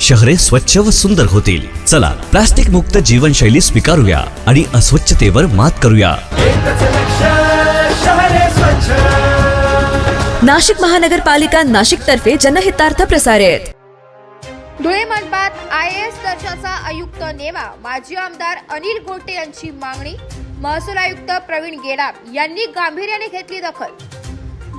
शहरे स्वच्छ व सुंदर होतील. चला प्लास्टिक मुक्त जीवनशैली स्वीकारूया आणि अस्वच्छतेवर मात करूया. नाशिक महानगरपालिका नाशिक तर्फे जनहितार्थ प्रसारित. धुळे मंडपात आय एस दर्जाचा आयुक्त नेमा माजी आमदार अनिल गोटे यांची मागणी. महसूल आयुक्त प्रवीण गेडाम यांनी गांभीर्याने घेतली दखल.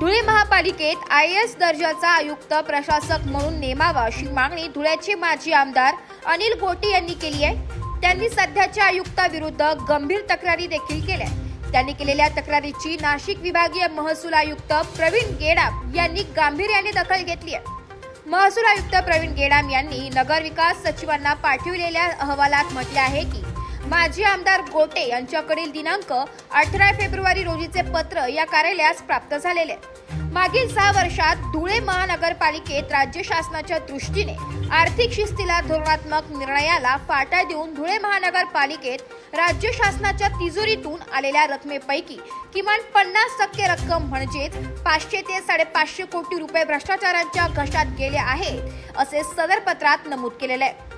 धुळे महापालिकेत आय एस दर्जाचा आयुक्त प्रशासक म्हणून नेमावा अशी मागणी धुळ्याचे माजी आमदार अनिल गोटे यांनी केली आहे. त्यांनी सध्याच्या आयुक्ताविरुद्ध गंभीर तक्रारी देखील केल्या. त्यांनी केलेल्या तक्रारीची नाशिक विभागीय महसूल आयुक्त प्रवीण गेडाम यांनी गांभीर्याने दखल घेतली आहे. महसूल आयुक्त प्रवीण गेडाम यांनी नगरविकास सचिवांना पाठविलेल्या अहवालात म्हटले आहे की माजी आमदार गोटे यांच्याकडील दिनांक अठरा फेब्रुवारी रोजीचे पत्र या कार्यालयास प्राप्त झालेले आहे. मागील सहा वर्षात धुळे महानगरपालिकेत राज्य शासनाच्या दृष्टीने आर्थिक शिस्तीला धोरणात्मक निर्णयाला फाटा देऊन धुळे महानगरपालिकेत राज्य शासनाच्या तिजोरीतून आलेल्या रकमेपैकी किमान पन्नास टक्के रक्कम म्हणजेच पाचशे ते साडेपाचशे कोटी रुपये भ्रष्टाचारांच्या घशात गेले आहेत असे सदर पत्रात नमूद केलेले आहे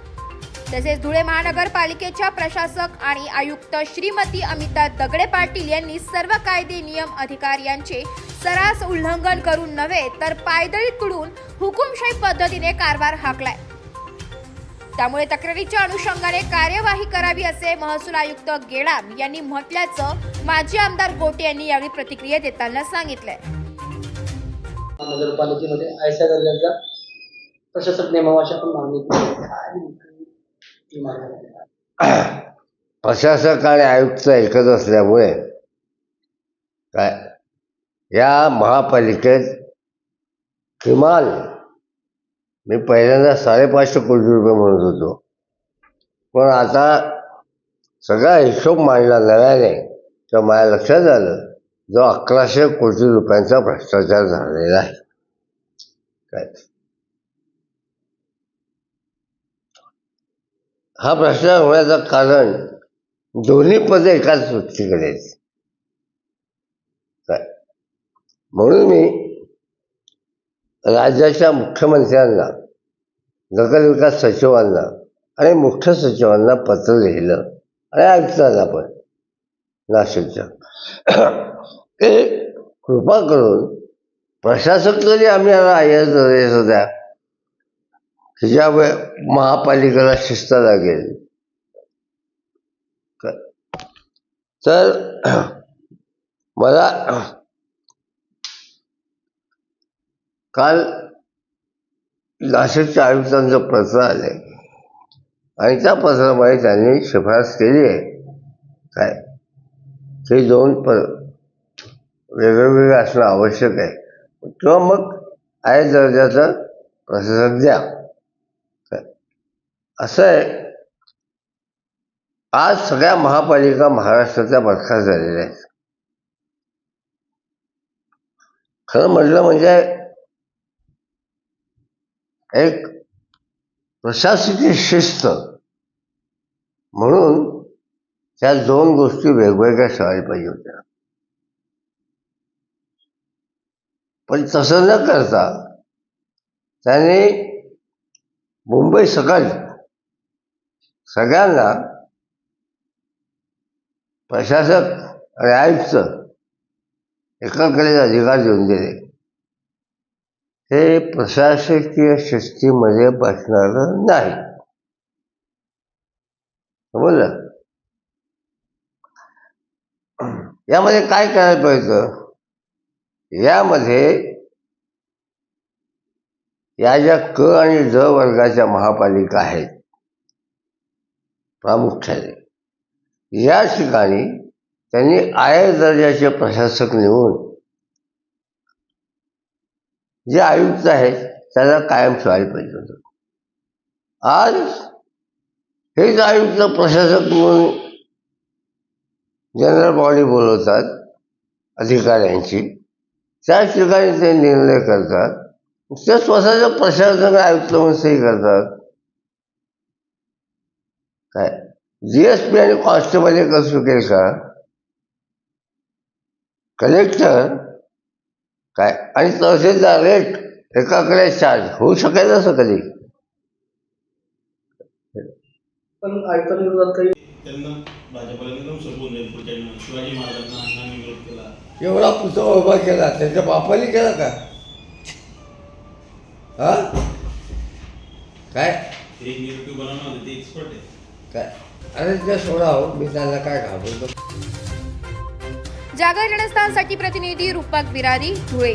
तसेच धुळे महानगरपालिकेच्या प्रशासक आणि आयुक्त श्रीमती अमिता दगडे पाटील यांनी सर्व कायदे नियम अधिकार यांचे सरास उल्लंघन करून नव्हे तर पायदळी तुडून हुकुमशाही पद्धतीने कारभार हाकलाय. त्यामुळे तक्रारीच्या अनुषंगाने कार्यवाही करावी असे महसूल आयुक्त गेडाम यांनी म्हटल्याचं माजी आमदार गोटे यांनी यावेळी प्रतिक्रिया देताना सांगितलंय. नगरपालिकेमध्ये आयशा दर्जाचा प्रशासक नेमावाशी आपण मागणी केली. प्रशासक आणि आयुक्त एकच असल्यामुळे काय? या महापालिकेत किमान मी पहिल्यांदा साडेपाचशे कोटी रुपये म्हणत होतो. पण आता सगळा हिशोब मांडला नव्याने तर माझ्या लक्षात आलं जो अकराशे कोटी रुपयांचा भ्रष्टाचार झालेला आहे. काय? हा प्रश्न होण्याचं कारण दोन्ही पदे एकाच व्यक्तीकडे आहेत. काय? म्हणून मी राज्याच्या मुख्यमंत्र्यांना नगरविकास सचिवांना आणि मुख्य सचिवांना पत्र लिहिलं आणि आयुक्तांना पण नाशिकच्या. ते कृपा करून प्रशासक जरी आम्ही आय एस द्या त्याच्यामुळे महापालिकेला शिस्त लागेल. तर मला काल नाशिकच्या आयुक्तांचं पत्र आले आणि त्या पत्रामध्ये त्यांनी शिफारस केली आहे. काय? ते दोन प वेगवेगळे असणं आवश्यक आहे. किंवा मग आय दर्जाचं प्रशासन द्या. असं आहे. आज सगळ्या महापालिका महाराष्ट्राच्या बरखास्त झालेल्या आहेत. खरं म्हटलं म्हणजे एक प्रशासकीय शिस्त म्हणून त्या दोन गोष्टी वेगवेगळ्या ठेवायला पाहिजे होत्या. पण तसं न करता त्याने मुंबई सकाळी सगळ्यांना प्रशासक आणि आयुक्त एकाकडे अधिकार देऊन दिले. हे प्रशासकीय शिस्तीमध्ये बसणारं नाही. समजलं? यामध्ये काय करायला पाहिजे? यामध्ये या ज्या क आणि ज वर्गाच्या महापालिका आहेत प्रामुख्याने. या ठिकाणी त्यांनी आय दर्जाचे प्रशासक नेऊन जे आयुक्त आहेत त्याला कायम ठेवायला पाहिजे होतं. आज हेच आयुक्त प्रशासक म्हणून जनरल बॉडी बोलवतात अधिकाऱ्यांची त्याच ठिकाणी ते निर्णय करतात. ते स्वतःचं प्रशासन आयुक्त म्हणून सही करतात. काय? जी एस पी आणि कॉन्स्टेबल एक असू शकेल का? कलेक्टर काय? आणि तहसीलदार रेट एकाकडे चार्ज. होऊ शकेल असं कधी? पण आयुक्तांविरोधात काही त्यांना भाजपला एकदम सोपवून जाईल पुढच्या वेळी. शिवाजी महाराजांना अण्णांनी विरोध केला. एवढा पुतळा उभा केला. त्याच्या बापाने केला का? हा? काय? ते निरुपी बनवणार होते ते एक्सपर्ट आहे काय? अरे ते सोडा हो, मी त्यांना काय घाबरतो जागर रणस्थानसाठी प्रतिनिधी रूपक बिरारी धुळे.